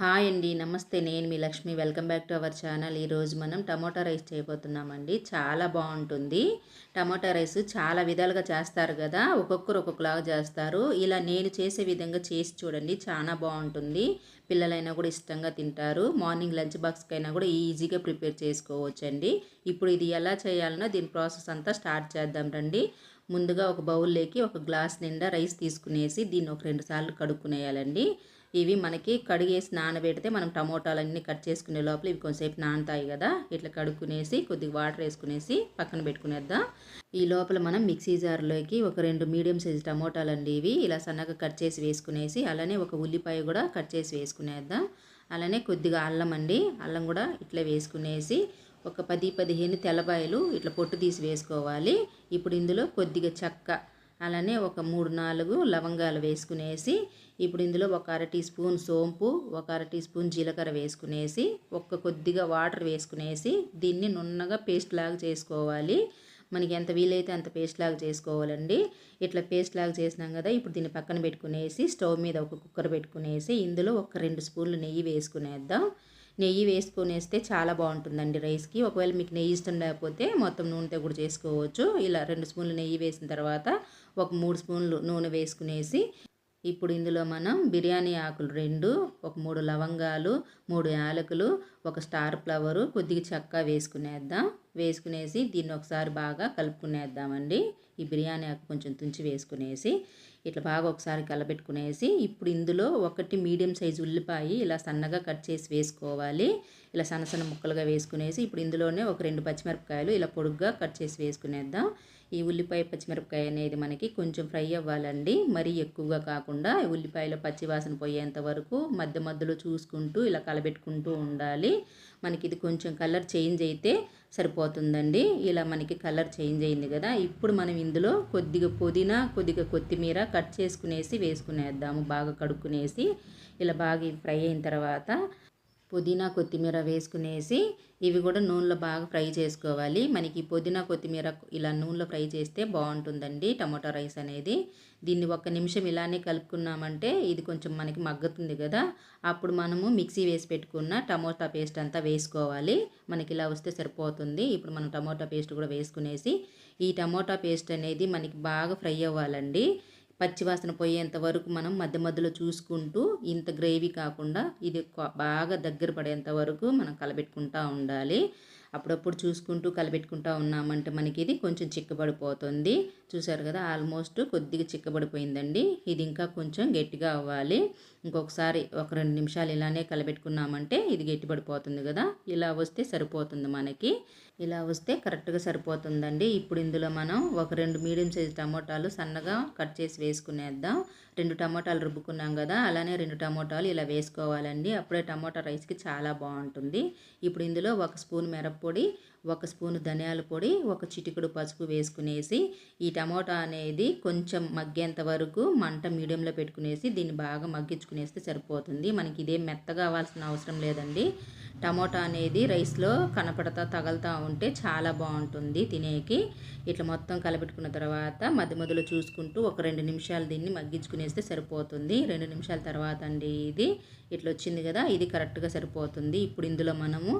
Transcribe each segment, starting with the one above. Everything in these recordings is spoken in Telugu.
హాయ్ అండి నమస్తే. నేను మీ Lakshmi. Welcome back to our channel. ఈరోజు మనం టమోటా రైస్ చేయబోతున్నామండి. చాలా బాగుంటుంది. టమోటా రైస్ చాలా విధాలుగా చేస్తారు కదా. ఒక్కొక్కరు ఒక్కొక్కలాగా చేస్తారు. ఇలా నేను చేసే విధంగా చేసి చూడండి. చాలా బాగుంటుంది. పిల్లలైనా కూడా ఇష్టంగా తింటారు. మార్నింగ్ లంచ్ బాక్స్కైనా కూడా ఈజీగా ప్రిపేర్ చేసుకోవచ్చండి. ఇప్పుడు ఇది ఎలా చేయాలనో దీని ప్రాసెస్ అంతా స్టార్ట్ చేద్దాం రండి. ముందుగా ఒక బౌల్లోకి ఒక గ్లాస్ నిండా రైస్ తీసుకునేసి దీన్ని ఒక రెండు సార్లు కడుక్కునేయాలండి. ఇవి మనకి కడిగేసి నానబెడితే మనం టమోటాలన్నీ కట్ చేసుకునే లోపల ఇవి కొంచెంసేపు నానతాయి కదా. ఇట్లా కడుక్కునేసి కొద్దిగా వాటర్ వేసుకునేసి పక్కన పెట్టుకునేద్దాం. ఈ లోపల మనం మిక్సీ జార్లోకి ఒక రెండు మీడియం సైజు టమోటాలు అండి ఇవి. ఇలా సన్నగా కట్ చేసి వేసుకునేసి అలానే ఒక ఉల్లిపాయ కూడా కట్ చేసి వేసుకునేద్దాం. అలానే కొద్దిగా అల్లం అండి. అల్లం కూడా ఇట్లా వేసుకునేసి ఒక పది పదిహేను తెల్లబాయలు ఇట్లా పొట్టు తీసి వేసుకోవాలి. ఇప్పుడు ఇందులో కొద్దిగా చెక్క అలానే ఒక మూడు నాలుగు లవంగాలు వేసుకునేసి ఇప్పుడు ఇందులో ఒక అర టీ స్పూన్ సోంపు ఒక అర టీ స్పూన్ జీలకర్ర వేసుకునేసి ఒక్క కొద్దిగా వాటర్ వేసుకునేసి దీన్ని నున్నగా పేస్ట్ లాగా చేసుకోవాలి. మనకి ఎంత వీలైతే అంత పేస్ట్ లాగా చేసుకోవాలండి. ఇట్లా పేస్ట్ లాగా చేసినాం కదా ఇప్పుడు దీన్ని పక్కన పెట్టుకునేసి స్టవ్ మీద ఒక కుక్కర్ పెట్టుకునేసి ఇందులో ఒక రెండు స్పూన్లు నెయ్యి వేసుకునేద్దాం. నెయ్యి వేసుకొనేస్తే చాలా బాగుంటుందండి రైస్కి. ఒకవేళ మీకు నెయ్యి ఇష్టం లేకపోతే మొత్తం నూనెతో కూడా చేసుకోవచ్చు. ఇలా రెండు స్పూన్లు నెయ్యి వేసిన తర్వాత ఒక మూడు స్పూన్లు నూనె వేసుకునేసి ఇప్పుడు ఇందులో మనం బిర్యానీ ఆకులు రెండు ఒక మూడు లవంగాలు మూడు యాలకులు ఒక స్టార్ ఫ్లవరు కొద్దిగా చెక్క వేసుకునేద్దాం. వేసుకునేసి దీన్ని ఒకసారి బాగా కలుపుకునేద్దామండి. ఈ బిర్యానీ ఆకు కొంచెం తుంచి వేసుకునేసి ఇట్లా బాగా ఒకసారి కలబెట్టుకునేసి ఇప్పుడు ఇందులో ఒకటి మీడియం సైజు ఉల్లిపాయ ఇలా సన్నగా కట్ చేసి వేసుకోవాలి. ఇలా సన్న సన్న ముక్కలుగా వేసుకునేసి ఇప్పుడు ఇందులోనే ఒక రెండు పచ్చిమిరపకాయలు ఇలా పొడుగ్గా కట్ చేసి వేసుకునేద్దాం. ఈ ఉల్లిపాయ పచ్చిమిరపకాయ అనేది మనకి కొంచెం ఫ్రై అవ్వాలండి. మరీ ఎక్కువగా కాకుండా ఉల్లిపాయలో పచ్చివాసన పోయేంత వరకు మధ్య మధ్యలో చూసుకుంటూ ఇలా కలబెట్టుకుంటూ ఉండాలి. మనకి ఇది కొంచెం కలర్ చేంజ్ అయితే సరిపోతుందండి. ఇలా మనకి కలర్ చేంజ్ అయింది కదా. ఇప్పుడు మనం ఇందులో కొద్దిగా పుదీనా కొద్దిగా కొత్తిమీర కట్ చేసుకునేసి వేసుకునేద్దాము. బాగా కడుక్కునేసి ఇలా బాగా ఫ్రై అయిన తర్వాత పుదీనా కొత్తిమీర వేసుకునేసి ఇవి కూడా నూనెలో బాగా ఫ్రై చేసుకోవాలి. మనకి పుదీనా కొత్తిమీర ఇలా నూనెలో ఫ్రై చేస్తే బాగుంటుందండి టమాటో రైస్ అనేది. దీన్ని ఒక్క నిమిషం ఇలానే కలుపుకున్నామంటే ఇది కొంచెం మనకి మగ్గుతుంది కదా. అప్పుడు మనము మిక్సీ వేసి పెట్టుకున్న టమోటా పేస్ట్ అంతా వేసుకోవాలి. మనకి ఇలా వస్తే సరిపోతుంది. ఇప్పుడు మనం టమోటా పేస్ట్ కూడా వేసుకునేసి ఈ టమోటా పేస్ట్ అనేది మనకి బాగా ఫ్రై అవ్వాలండి. పచ్చివాసన పోయేంత వరకు మనం మధ్య మధ్యలో చూసుకుంటూ ఇంత గ్రేవీ కాకుండా ఇది బాగా దగ్గర పడేంత వరకు మనం కలబెట్టుకుంటూ ఉండాలి. అప్పుడప్పుడు చూసుకుంటూ కలబెట్టుకుంటూ ఉన్నామంటే మనకి ఇది కొంచెం చిక్కబడిపోతుంది. చూసారు కదా ఆల్మోస్ట్ కొద్దిగా చిక్కబడిపోయిందండి. ఇది ఇంకా కొంచెం గట్టిగా అవ్వాలి. ఇంకొకసారి ఒక రెండు నిమిషాలు ఇలానే కలబెట్టుకున్నామంటే ఇది గట్టిపడిపోతుంది కదా. ఇలా వస్తే సరిపోతుంది మనకి. ఇలా వస్తే కరెక్ట్గా సరిపోతుందండి. ఇప్పుడు ఇందులో మనం ఒక రెండు మీడియం సైజ్ టమోటాలు సన్నగా కట్ చేసి వేసుకునేద్దాం. రెండు టమోటాలు రుబ్బుకున్నాం కదా అలానే రెండు టమోటాలు ఇలా వేసుకోవాలండి. అప్పుడే టమోటా రైస్కి చాలా బాగుంటుంది. ఇప్పుడు ఇందులో ఒక స్పూన్ మిరప్పొడి ఒక స్పూను ధనియాల పొడి ఒక చిటికుడు పసుపు వేసుకునేసి ఈ టమోటా అనేది కొంచెం మగ్గేంత వరకు మంట మీడియంలో పెట్టుకునేసి దీన్ని బాగా మగ్గించుకునేస్తే సరిపోతుంది. మనకి ఇదేం మెత్తగా అవ్వాల్సిన అవసరం లేదండి. టమోటా అనేది రైస్లో కనపడతా తగలుతూ ఉంటే చాలా బాగుంటుంది తినేకి. ఇట్లా మొత్తం కలపెట్టుకున్న తర్వాత మధ్య మధ్యలో చూసుకుంటూ ఒక రెండు నిమిషాలు దీన్ని మగ్గించుకునేస్తే సరిపోతుంది. రెండు నిమిషాల తర్వాత అండి ఇది. ఇట్లా వచ్చింది కదా ఇది కరెక్ట్గా సరిపోతుంది. ఇప్పుడు ఇందులో మనము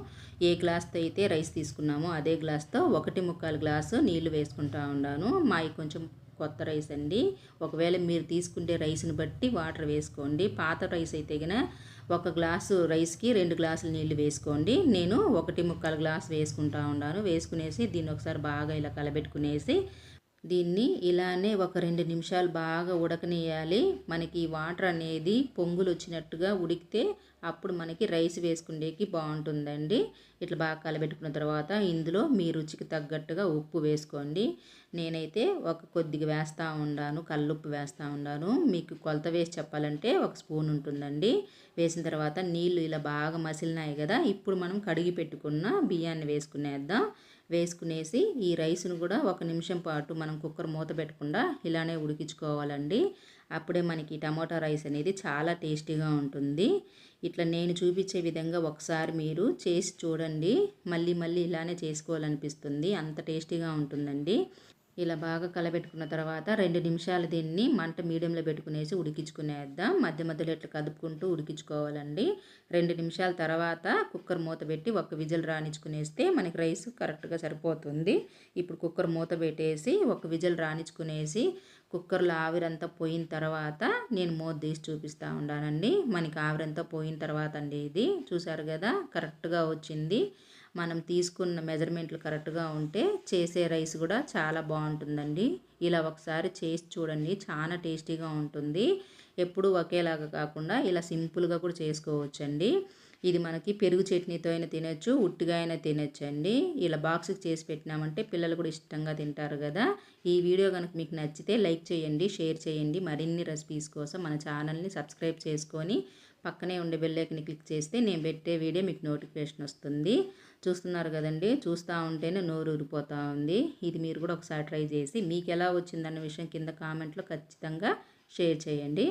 ఏ గ్లాస్తో అయితే రైస్ తీసుకున్నామో అదే గ్లాస్తో ఒకటి ముక్కాలు గ్లాసు నీళ్ళు వేసుకుంటా ఉన్నాను మాకు కొంచెం కొత్త రైస్ అండి. ఒకవేళ మీరు తీసుకుంటే రైస్ని బట్టి వాటర్ వేసుకోండి. పాత రైస్ అయితే కనుక ఒక గ్లాసు రైస్కి రెండు గ్లాసులు నీళ్ళు వేసుకోండి. నేను ఒకటి ముక్కలు గ్లాస్ వేసుకుంటా ఉన్నాను. వేసుకునేసి దీన్ని ఒకసారి బాగా ఇలా కలబెట్టుకునేసి దీన్ని ఇలానే ఒక రెండు నిమిషాలు బాగా ఉడకనేయాలి మనకి వాటర్ అనేది పొంగులు వచ్చినట్టుగా ఉడికితే అప్పుడు మనకి రైస్ వేసుకునేకి బాగుంటుందండి. ఇట్లా బాగా కలబెట్టుకున్న తర్వాత ఇందులో మీ రుచికి తగ్గట్టుగా ఉప్పు వేసుకోండి. నేనైతే ఒక కొద్దిగా వేస్తూ ఉన్నాను కల్లుప్పు వేస్తూ ఉన్నాను మీకు కొలత వేసి చెప్పాలంటే ఒక స్పూన్ ఉంటుందండి. వేసిన తర్వాత నీళ్ళు ఇలా బాగా మసిలినాయి కదా ఇప్పుడు మనం కడిగి పెట్టుకున్న బియ్యాన్ని వేసుకునేద్దాం. వేసుకునేసి ఈ రైస్ను కూడా ఒక నిమిషం పాటు మనం కుక్కర్ మూత పెట్టకుండా ఇలానే ఉడికించుకోవాలండి. అప్పుడే మనకి టమాటా రైస్ అనేది చాలా టేస్టీగా ఉంటుంది. ఇట్లా నేను చూపించే విధంగా ఒకసారి మీరు చేసి చూడండి. మళ్ళీ మళ్ళీ ఇలానే చేసుకోవాలనిపిస్తుంది. అంత టేస్టీగా ఉంటుందండి. ఇలా బాగా కలబెట్టుకున్న తర్వాత రెండు నిమిషాలు దీన్ని మంట మీడియంలో పెట్టుకునేసి ఉడికించుకునేద్దాం. మధ్య మధ్యలో ఇట్లా కదుపుకుంటూ ఉడికించుకోవాలండి. రెండు నిమిషాల తర్వాత కుక్కర్ మూత పెట్టి ఒక విజిల్ రాణించుకునేస్తే మనకి రైస్ కరెక్ట్గా సరిపోతుంది. ఇప్పుడు కుక్కర్ మూత పెట్టేసి ఒక విజిల్ రాణించుకునేసి కుక్కర్లో ఆవిరంతా పోయిన తర్వాత నేను మూత తీసి చూపిస్తూ ఉన్నానండి మనకి ఆవిరంతా పోయిన తర్వాత అండి ఇది. చూసారు కదా? కరెక్ట్గా వచ్చింది. మనం తీసుకున్న మెజర్మెంట్లు కరెక్ట్గా ఉంటే చేసే రైస్ కూడా చాలా బాగుంటుందండి. ఇలా ఒకసారి చేసి చూడండి చాలా టేస్టీగా ఉంటుంది. ఎప్పుడు ఒకేలాగా కాకుండా ఇలా సింపుల్గా కూడా చేసుకోవచ్చండి. ఇది మనకి పెరుగు చట్నీతో అయినా తినచ్చు ఉట్టిగా అయినా తినొచ్చండి. ఇలా బాక్స్కి చేసి పెట్టినామంటే పిల్లలు కూడా ఇష్టంగా తింటారు కదా. ఈ వీడియో కనుక మీకు నచ్చితే లైక్ చేయండి షేర్ చేయండి. మరిన్ని రెసిపీస్ కోసం మన ఛానల్ని సబ్స్క్రైబ్ చేసుకొని పక్కనే ఉండే బెల్లైకని క్లిక్ చేస్తే నేను పెట్టే వీడియో మీకు నోటిఫికేషన్ వస్తుంది. చూస్తున్నారు కదండి? చూస్తూ ఉంటేనే నోరు ఊరిపోతూ ఉంది. ఇది మీరు కూడా ఒకసారి ట్రై చేసి మీకు ఎలా వచ్చిందన్న విషయం కింద కామెంట్లో ఖచ్చితంగా షేర్ చేయండి.